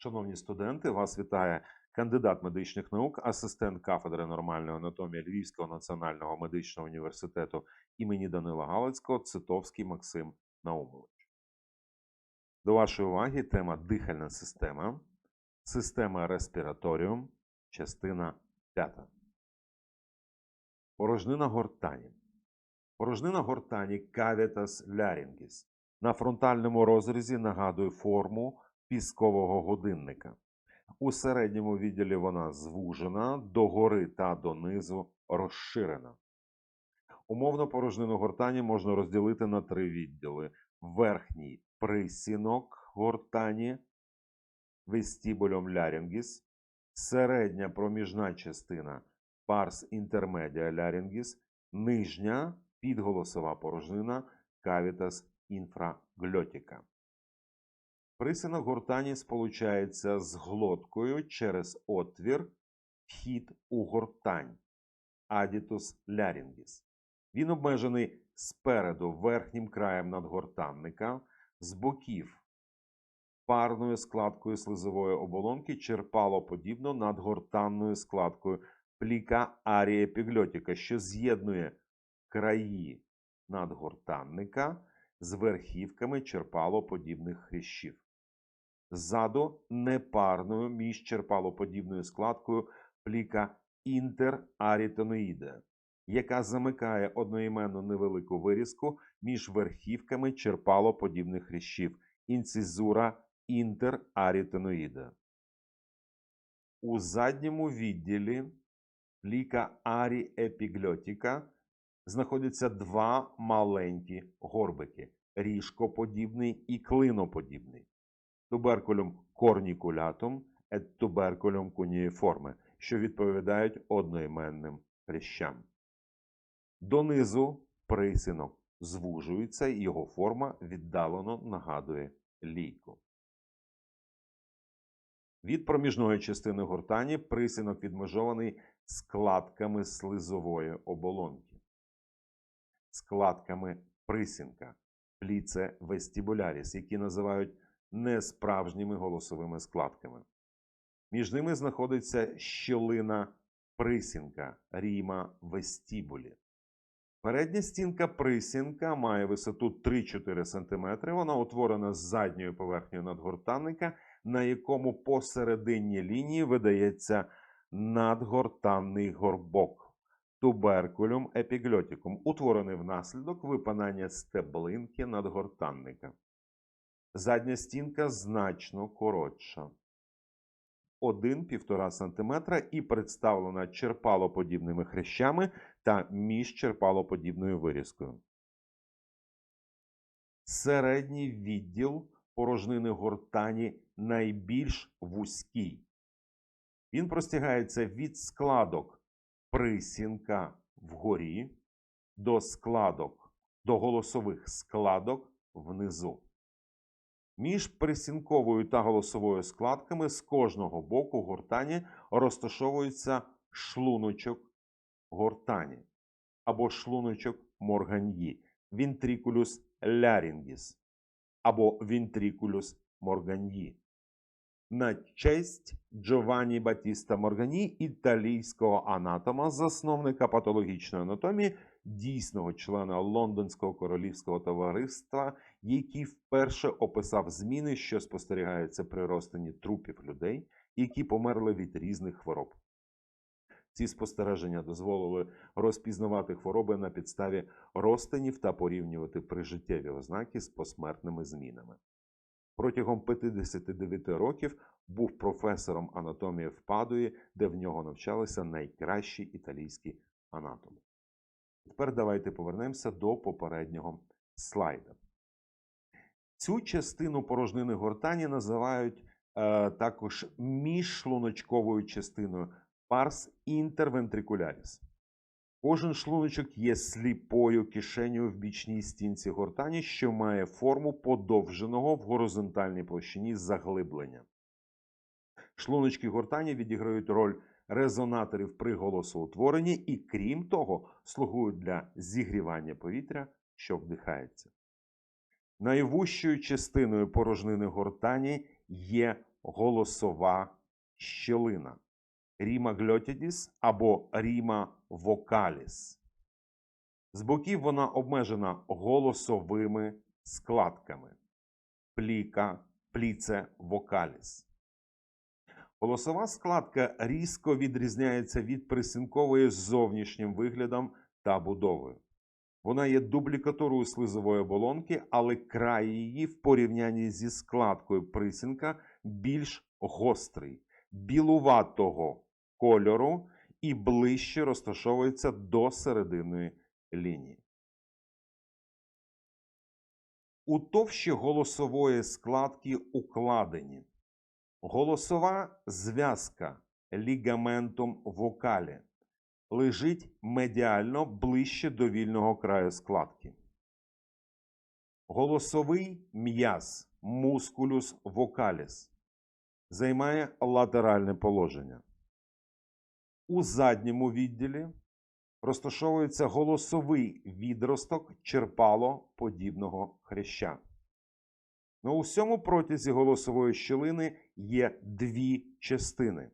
Шановні студенти, вас вітає кандидат медичних наук, асистент кафедри нормальної анатомії Львівського національного медичного університету імені Данила Галицького Цитовський Максим Наумович. До вашої уваги тема дихальна система, система респіраторіум, частина 5. Порожнина гортані. Порожнина гортані cavitas laryngis на фронтальному розрізі нагадує форму піскового годинника. У середньому відділі вона звужена, догори та донизу розширена. Умовно порожнину гортані можна розділити на три відділи: верхній присінок гортані, вестибулем laryngis, середня проміжна частина парс intermedia laryngis, нижня підголосова порожнина cavitas infraglottica. Присинок гортані сполучається з глоткою через отвір вхід у гортань Additus laryngis. Він обмежений спереду верхнім краєм надгортанника, з боків парною складкою слизової оболонки черпалоподібно надгортанною складкою пліка арієпігльотіка, що з'єднує краї надгортанника з верхівками черпалоподібних хрящів. Ззаду непарною між черпалоподібною складкою пліка інтерарітоноїда, яка замикає одноіменну невелику вирізку між верхівками черпалоподібних хрящів інцизура інтерарітоноїда. У задньому відділі пліка аріепігльотіка знаходяться два маленькі горбики ріжкоподібний і клиноподібний туберкулем корнікулятум et туберкулем кунієформе, що відповідають одноіменним хрящам. Донизу присинок звужується, і його форма віддалено нагадує лійку. Від проміжної частини гортані присинок відмежований складками слизової оболонки, складками присінка, пліце вестибуляріс, які називають несправжніми голосовими складками. Між ними знаходиться щілина присінка ріма вестібулі. Передня стінка присінка має висоту 3-4 см. Вона утворена з задньою поверхнею надгортанника, на якому посередині лінії видається надгортанний горбок туберкулюм епіглотікум, утворений внаслідок випадання стеблинки надгортанника. Задня стінка значно коротша. 1-1,5 см і представлена черпалоподібними хрящами та міжчерпалоподібною вирізкою. Середній відділ порожнини гортані найбільш вузький. Він простягається від складок присінка вгорі до складок до голосових складок внизу. Між присінковою та голосовою складками з кожного боку гортані розташовується шлуночок гортані або шлуночок морганьї, вінтрикулюс лярингіс або вінтрикулюс морганьї. На честь Джованні Батіста Моргані, італійського анатома, засновника патологічної анатомії, дійсного члена Лондонського королівського товариства, який вперше описав зміни, що спостерігаються при розтині трупів людей, які померли від різних хвороб. Ці спостереження дозволили розпізнавати хвороби на підставі розтинів та порівнювати прижиттєві ознаки з посмертними змінами. Протягом 59 років був професором анатомії в Падуї, де в нього навчалися найкращі італійські анатоми. Тепер давайте повернемося до попереднього слайда. Цю частину порожнини гортані називають е, також міжшлуночковою частиною парс інтервентрикуляріс. Кожен шлуночок є сліпою кишенею в бічній стінці гортані, що має форму подовженого в горизонтальній площині заглиблення. Шлуночки гортані відіграють роль резонаторів при голосоутворенні і, крім того, слугують для зігрівання повітря, що вдихається. Найвужчою частиною порожнини гортані є голосова щелина. Ріма гльотідіс або ріма вокаліс. З боків вона обмежена голосовими складками. Пліка, пліце, вокаліс. Голосова складка різко відрізняється від присінкової зовнішнім виглядом та будовою. Вона є дублікатурою слизової оболонки, але край її в порівнянні зі складкою присінка більш гострий, білуватого кольору і ближче розташовується до середини лінії. У товщі голосової складки укладені. Голосова зв'язка лігаментом вокалі лежить медіально ближче до вільного краю складки. Голосовий м'яз мускулюс вокаліс займає латеральне положення. У задньому відділі розташовується голосовий відросток черпало-подібного хряща. На усьому протязі голосової щілини є дві частини.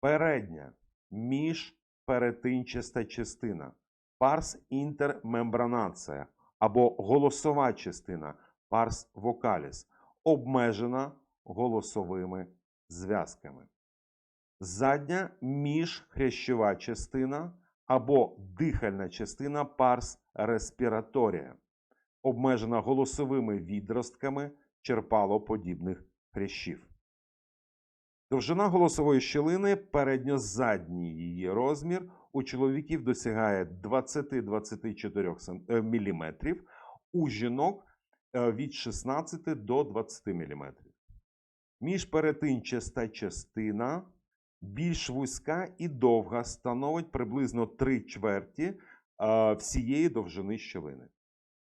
Передня міжперетинчаста частина парс інтермембранація або голосова частина парс вокаліс обмежена голосовими зв'язками. Задня міжхрящова частина або дихальна частина парс респіраторія обмежена голосовими відростками черпалоподібних хрящів. Довжина голосової щілини передньо-задній її розмір у чоловіків досягає 20-24 мм, у жінок е, від 16 до 20 мм. Міжперетинчаста частина більш вузька і довга становить приблизно 3 чверті е, всієї довжини щілини.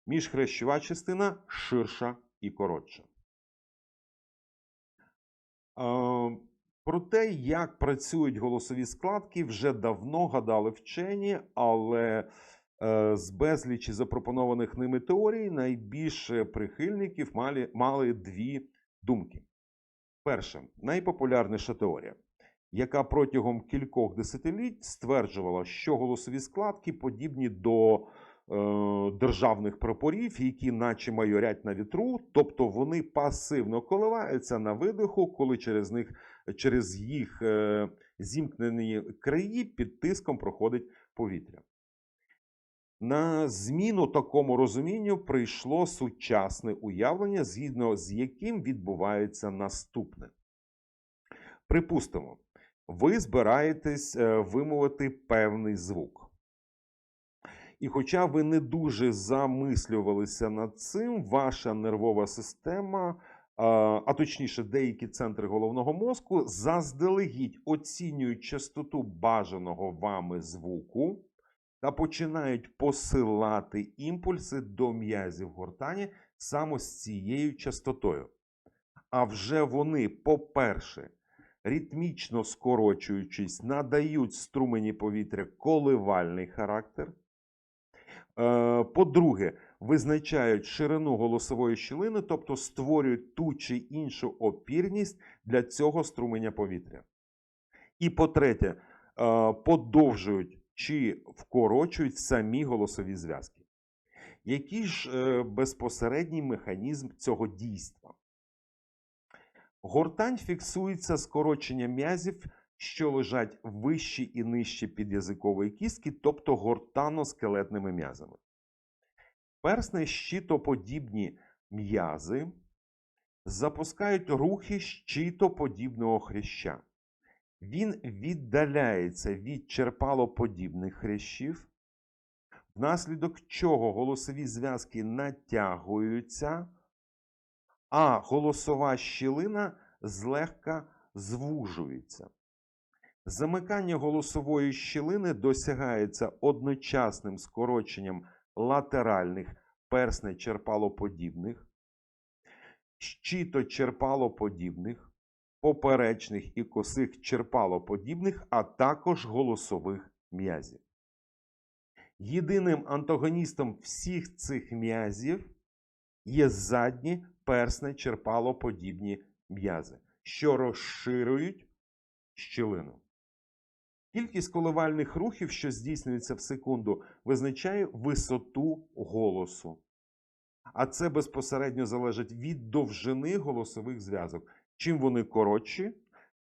Міжхрещова частина ширша і коротша. Е, Про те, як працюють голосові складки, вже давно гадали вчені, але е, з безлічі запропонованих ними теорій найбільше прихильників мали, мали дві думки. Перша, найпопулярніша теорія, яка протягом кількох десятиліть стверджувала, що голосові складки подібні до державних прапорів, які наче майорять на вітру, тобто вони пасивно коливаються на видиху, коли через них через їх е, зімкнені краї під тиском проходить повітря. На зміну такому розумінню прийшло сучасне уявлення, згідно з яким відбувається наступне. Припустимо, ви збираєтесь е, вимовити певний звук. І хоча ви не дуже замислювалися над цим, ваша нервова система, а, точніше, деякі центри головного мозку, заздалегідь оцінюють частоту бажаного вами звуку та починають посилати імпульси до м'язів гортані саме з цією частотою. А вже вони, по-перше, ритмічно скорочуючись, надають струмені повітря коливальний характер. Е, По-друге, визначають ширину голосової щілини, тобто створюють ту чи іншу опірність для цього струменя повітря. І по-третє, е, подовжують чи вкорочують самі голосові зв'язки. Який ж е, безпосередній механізм цього дійства? Гортань фіксується скороченням м'язів, що лежать вище і нижче підязикової кістки, тобто гортано-скелетними м'язами. Персне щитоподібні м'язи запускають рухи щитоподібного хряща. Він віддаляється від черпалоподібних хрящів, внаслідок чого голосові зв'язки натягуються, а голосова щілина злегка звужується. Замикання голосової щілини досягається одночасним скороченням латеральних перснечерпалоподібних, щиточерпалоподібних, поперечних і косих черпалоподібних, а також голосових м'язів. Єдиним антагоністом всіх цих м'язів є задні персне черпалоподібні м'язи, що розширюють щілину. Кількість коливальних рухів, що здійснюється в секунду, визначає висоту голосу. А це безпосередньо залежить від довжини голосових зв'язок. Чим вони коротші,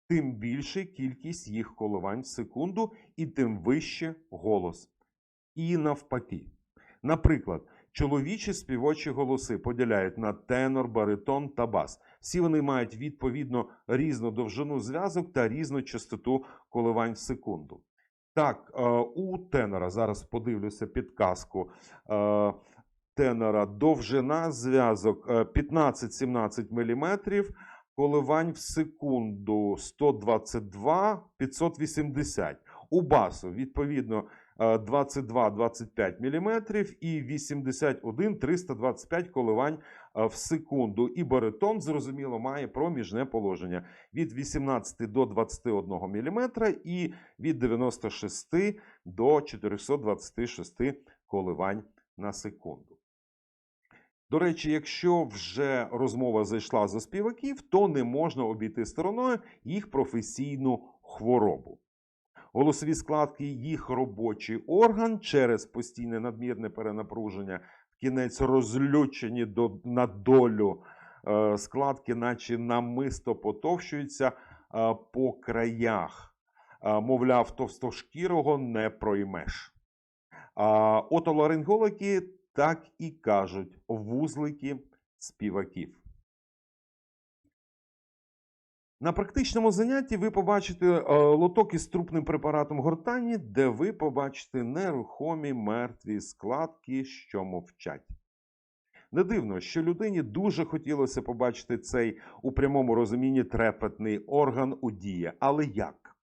тим більше кількість їх коливань в секунду, і тим вище голос. І навпаки. Наприклад, чоловічі співочі голоси поділяють на тенор, баритон та бас. Всі вони мають відповідно різну довжину зв'язок та різну частоту коливань в секунду. Так, е, у тенора зараз подивлюся підказку. е, Тенора довжина зв'язок е, 15-17 мм, коливань в секунду 122 580. У басу відповідно е, 22-25 мм і 81 325 коливань е, в секунду. І баритон, зрозуміло, має проміжне положення від 18 до 21 мм і від 96 до 426 коливань на секунду. До речі, якщо вже розмова зайшла за співаків, то не можна обійти стороною їх професійну хворобу. Голосові складки їх робочий орган через постійне надмірне перенапруження, в кінець розлючені до, на долю е, складки, наче намисто потовщуються е, по краях. Е, мовляв, товстошкірого не проймеш. Отоларинголики так і кажуть вузлики співаків. На практичному занятті ви побачите е, лоток із трупним препаратом гортані, де ви побачите нерухомі мертві складки, що мовчать. Не дивно, що людині дуже хотілося побачити цей у прямому розумінні трепетний орган у дії. Але як?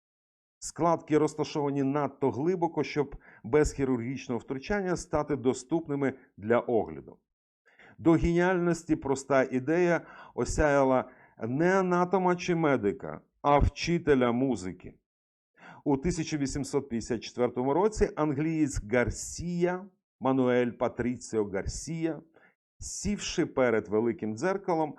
Складки розташовані надто глибоко, щоб без хірургічного втручання стати доступними для огляду. До геніальності проста ідея осяяла не анатома чи медика, а вчителя музики. У 1854 році англієць Гарсія, Мануель Патріціо Гарсія, сівши перед великим дзеркалом,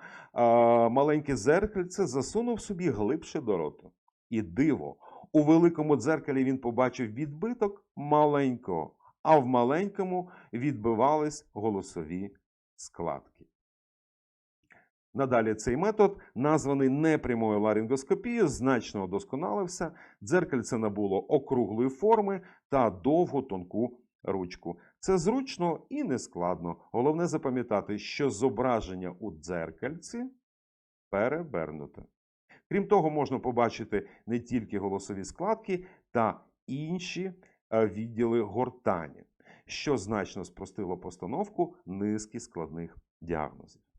маленьке зеркальце засунув собі глибше до роту. І диво, у великому дзеркалі він побачив відбиток маленького, а в маленькому відбивались голосові складки. Надалі цей метод, названий непрямою ларингоскопією, значно удосконалився. Дзеркальце набуло округлої форми та довгу тонку ручку. Це зручно і нескладно. Головне запам'ятати, що зображення у дзеркальці перевернуте. Крім того, можна побачити не тільки голосові складки та інші е, відділи гортані, що значно спростило постановку низки складних діагнозів.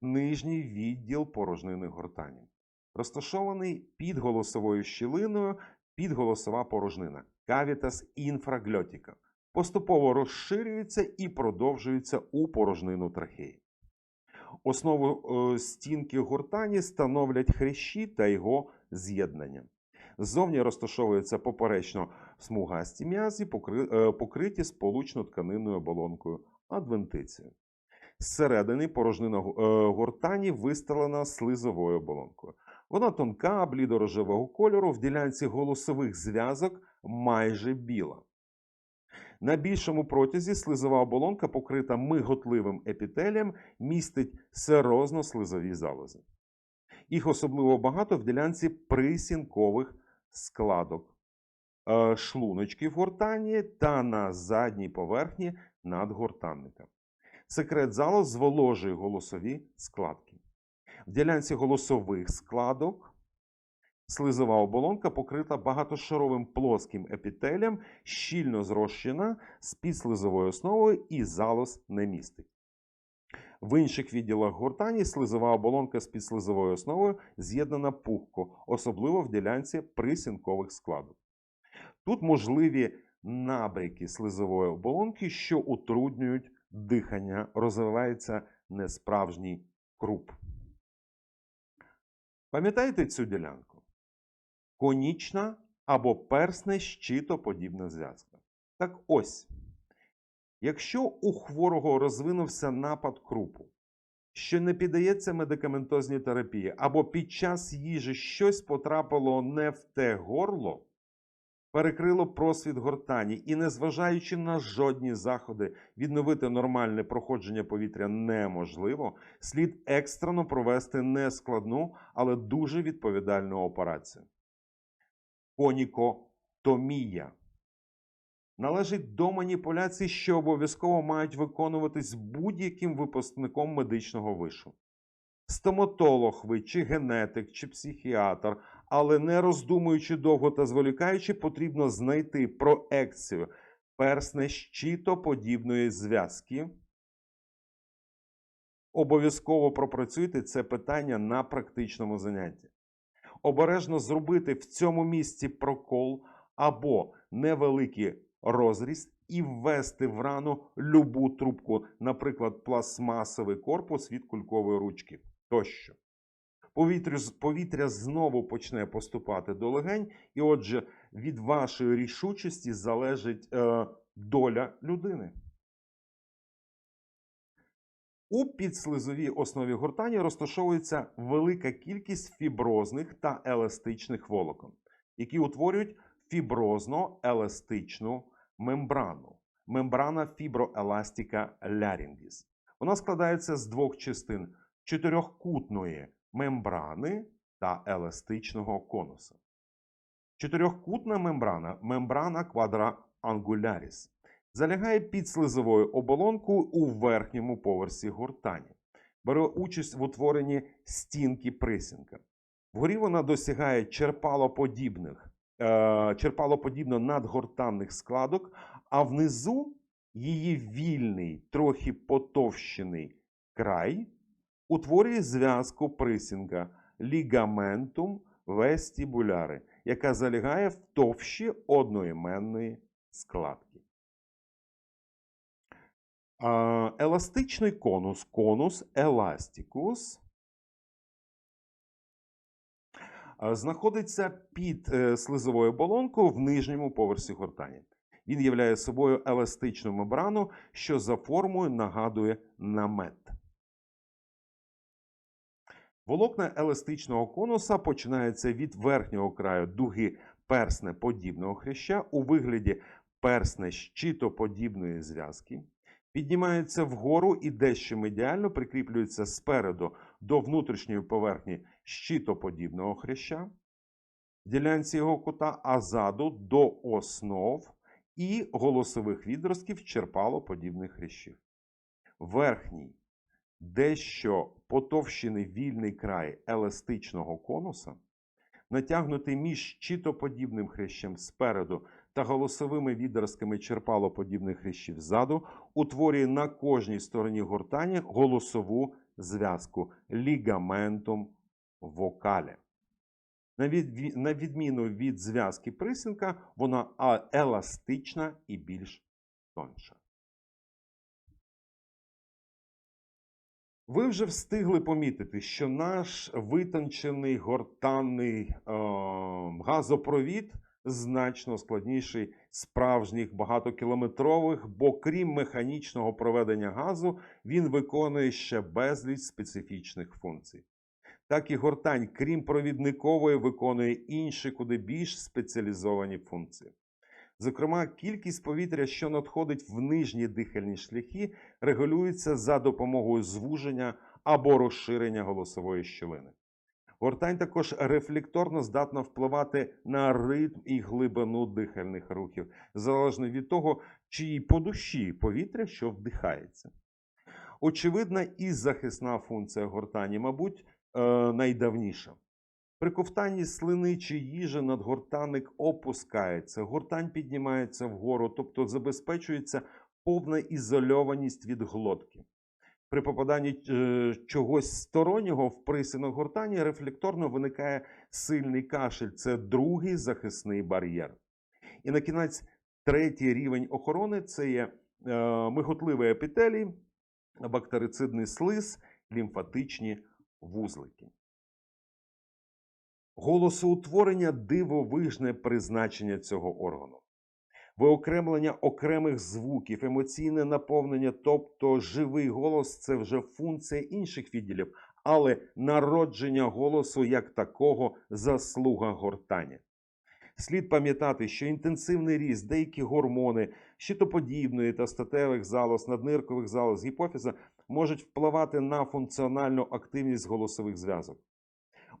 Нижній відділ порожнини гортані. Розташований під голосовою щілиною підголосова порожнина кавітас інфрагльотіка. Поступово розширюється і продовжується у порожнину трахеї. Основу е, стінки гортані становлять хрящі та його з'єднання. Ззовні розташовується поперечно смугасті м'язі, е, покриті сполучно-тканинною оболонкою адвентицією. Зсередини порожнина е, гортані вистелена слизовою оболонкою. Вона тонка, блідорожевого кольору, в ділянці голосових зв'язок майже біла. На більшому протязі слизова оболонка, покрита миготливим епітелієм, містить серозно-слизові залози. Їх особливо багато в ділянці присінкових складок, е, шлуночків гортані та на задній поверхні надгортанника. Секрет залоз зволожує голосові складки. В ділянці голосових складок слизова оболонка покрита багатошаровим плоским епітелієм, щільно зрощена з підслизовою основою і залоз не містить. В інших відділах гортані слизова оболонка з підслизовою основою з'єднана пухко, особливо в ділянці присінкових складок. Тут можливі набряки слизової оболонки, що утруднюють дихання, розвивається несправжній круп. Пам'ятаєте цю ділянку? Конічна або персне щитоподібна зв'язка. Так ось, якщо у хворого розвинувся напад крупу, що не піддається медикаментозній терапії, або під час їжі щось потрапило не в те горло, перекрило просвіт гортані, і, незважаючи на жодні заходи, відновити нормальне проходження повітря неможливо, слід екстрено провести нескладну, але дуже відповідальну операцію. Конікотомія належить до маніпуляцій, що обов'язково мають виконуватись будь-яким випускником медичного вишу. Стоматолог ви, чи генетик, чи психіатр, але не роздумуючи довго та зволікаючи, потрібно знайти проекцію персне щитоподібної зв'язки. Обов'язково пропрацюйте це питання на практичному занятті. Обережно зробити в цьому місці прокол або невеликий розріз і ввести в рану любу трубку, наприклад, пластмасовий корпус від кулькової ручки тощо. Повітря, повітря знову почне поступати до легень, і отже, від вашої рішучості залежить е, доля людини. У підслизовій основі гортані розташовується велика кількість фіброзних та еластичних волокон, які утворюють фіброзно-еластичну мембрану. Мембрана фіброеластика лярінгіс. Вона складається з двох частин чотирьохкутної мембрани та еластичного конуса. Чотирьохкутна мембрана мембрана квадраангуляріс залягає під слизовою оболонкою у верхньому поверсі гортані. Бере участь в утворенні стінки присінка. Вгорі вона досягає черпалоподібних, е, черпалоподібно надгортанних складок, а внизу її вільний, трохи потовщений край утворює зв'язку присінка лігаментум вестібуляри, яка залягає в товщі одноіменної складки. Еластичний конус, конус еластикус, знаходиться під е, слизовою оболонкою в нижньому поверсі гортані. Він являє собою еластичну мембрану, що за формою нагадує намет. Волокна еластичного конуса починаються від верхнього краю дуги перснеподібного хряща у вигляді персне щитоподібної зв'язки, піднімаються вгору і дещо медіально прикріплюються спереду до внутрішньої поверхні щитоподібного хряща, ділянці його кута, а ззаду до основ і голосових відростків черпалоподібних хрящів. Верхній дещо потовщений вільний край еластичного конуса, натягнутий між щитоподібним хрящем спереду та голосовими відростками черпалоподібних хрящів ззаду, утворює на кожній стороні гортані голосову зв'язку лігаментум вокале. На, відміну від зв'язки присінка, вона еластична і більш тонша. Ви вже встигли помітити, що наш витончений гортанний е, газопровід значно складніший справжніх багатокілометрових, бо крім механічного проведення газу, він виконує ще безліч специфічних функцій. Так і гортань, крім провідникової, виконує інші куди більш спеціалізовані функції. Зокрема, кількість повітря, що надходить в нижні дихальні шляхи, регулюється за допомогою звуження або розширення голосової щілини. Гортань також рефлекторно здатна впливати на ритм і глибину дихальних рухів, залежно від того, чи по душі повітря, що вдихається. Очевидна і захисна функція гортані, мабуть, е, найдавніша. При ковтанні слини чи їжі надгортанник опускається, гортань піднімається вгору, тобто забезпечується повна ізольованість від глотки. При попаданні е, чогось стороннього в присинок гортані рефлекторно виникає сильний кашель. Це другий захисний бар'єр. І на кінець третій рівень охорони це є е, миготливий епітелій, бактерицидний слиз, лімфатичні вузлики. Голосоутворення дивовижне призначення цього органу. виокремлення окремих звуків, емоційне наповнення, тобто живий голос це вже функція інших відділів, але народження голосу як такого заслуга гортані. Слід пам'ятати, що інтенсивний ріст, деякі гормони щитоподібної та статевих залоз, надниркових залоз гіпофіза можуть впливати на функціональну активність голосових зв'язок.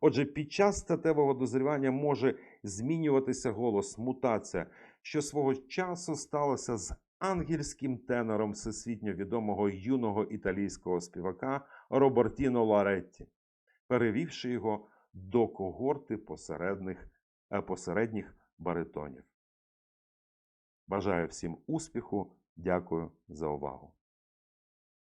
Отже, під час статевого дозрівання може змінюватися голос, мутація, що свого часу сталося з ангельським тенором всесвітньо відомого юного італійського співака Робертіно Ларетті, перевівши його до когорти посередних, е, посередніх баритонів. Бажаю всім успіху. Дякую за увагу.